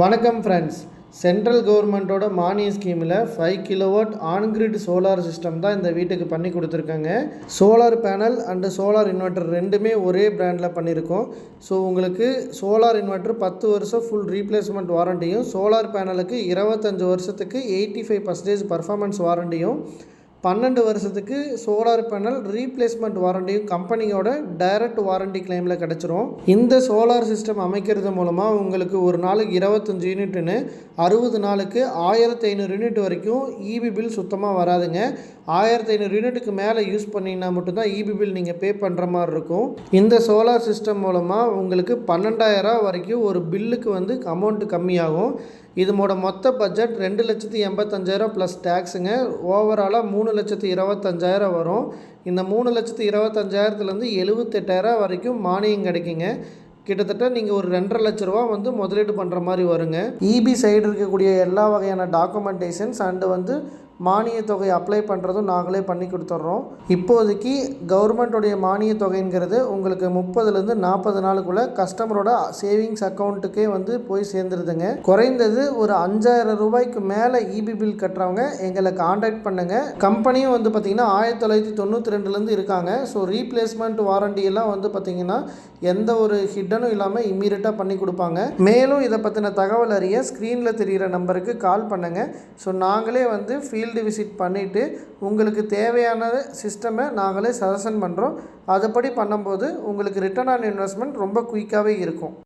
வணக்கம் friends central கவர்மெண்ட்டோட மானிய ஸ்கீமில் five kilowatt on grid solar system தான் இந்த வீட்டுக்கு பண்ணி கொடுத்துருக்காங்க. Solar panel and solar inverter ரெண்டுமே ஒரே பிராண்டில் பண்ணியிருக்கோம். ஸோ உங்களுக்கு சோலார் இன்வெர்ட்டர் பத்து வருஷம் ஃபுல் ரீப்ளேஸ்மெண்ட் வாரண்டியும் சோலார் பேனலுக்கு இருபத்தஞ்சி வருஷத்துக்கு எயிட்டி ஃபைவ் பர்சன்டேஜ் பர்ஃபார்மன்ஸ் வாரண்டியும் பன்னெண்டு வருஷத்துக்கு சோலார் பேனல் ரீப்ளேஸ்மெண்ட் வாரண்டியும் கம்பெனியோட டைரக்ட் வாரண்டி கிளைமில் கிடச்சிரும். இந்த சோலார் சிஸ்டம் அமைக்கிறது மூலமாக உங்களுக்கு ஒரு நாளுக்கு இருபத்தஞ்சி யூனிட்னு அறுபது நாளுக்கு ஆயிரத்தி ஐநூறு யூனிட் வரைக்கும் இபி பில் சுத்தமாக வராதுங்க. ஆயிரத்தி ஐநூறு யூனிட்டுக்கு மேலே யூஸ் பண்ணிங்கன்னா மட்டும்தான் இபி பில் நீங்கள் பே பண்ணுற மாதிரி இருக்கும். இந்த சோலார் சிஸ்டம் மூலமாக உங்களுக்கு பன்னெண்டாயிரம் வரைக்கும் ஒரு பில்லுக்கு வந்து அமௌண்ட்டு கம்மியாகும். இதனோட மொத்த பட்ஜெட் ரெண்டு லட்சத்தி எண்பத்தஞ்சாயிரம் ப்ளஸ் டேக்ஸுங்க ஓவராலாக மூணு லட்சத்தி இருபத்தஞ்சாயிரம் வரும். இந்த மூணு லட்சத்து இருபத்தஞ்சாயிரத்துலேருந்து எழுபத்தெட்டாயிரம் வரைக்கும் மானியம் கிடைக்குங்க. கிட்டத்தட்ட நீங்கள் ஒரு ரெண்டரை லட்ச ரூபா வந்து முதலீடு பண்ணுற மாதிரி வருங்க. இபி சைடு இருக்கக்கூடிய எல்லா வகையான டாக்குமெண்டேஷன்ஸ் அண்டு வந்து மானிய தொகை அப்ளை பண்ணுறதும் நாங்களே பண்ணி கொடுத்துட்றோம். இப்போதைக்கு கவர்மெண்ட்டுடைய மானிய தொகைங்கிறது உங்களுக்கு முப்பதுலேருந்து நாற்பது நாளுக்குள்ளே கஸ்டமரோட சேவிங்ஸ் அக்கௌண்ட்டுக்கே வந்து போய் சேர்ந்துருதுங்க. குறைந்தது ஒரு அஞ்சாயிரம் ரூபாய்க்கு மேலே இபி பில் கட்டுறவங்க எங்களை காண்டாக்ட் பண்ணுங்கள் கம்பெனியும் வந்து பார்த்திங்கன்னா ஆயிரத்தி தொள்ளாயிரத்தி தொண்ணூற்றி ரெண்டுலேருந்து இருக்காங்க. ஸோ ரீப்ளேஸ்மெண்ட் வாரண்டியெல்லாம் வந்து பார்த்திங்கன்னா எந்த ஒரு ஹிட்டனும் இல்லாமல் இம்மீடியட்டாக பண்ணி கொடுப்பாங்க. மேலும் இதை பற்றின தகவல் அறிய ஸ்க்ரீனில் தெரிகிற நம்பருக்கு கால் பண்ணுங்கள் ஸோ நாங்களே வந்து ஃபீல் ஃபீல்டு விசிட் பண்ணிவிட்டு உங்களுக்கு தேவையான சிஸ்டமை நாங்களே சஜஷன் பண்ணுறோம் அதுபடி பண்ணும்போது உங்களுக்கு ரிட்டர்ன் ஆன் இன்வெஸ்ட்மெண்ட் ரொம்ப குயிக்காகவே இருக்கும்.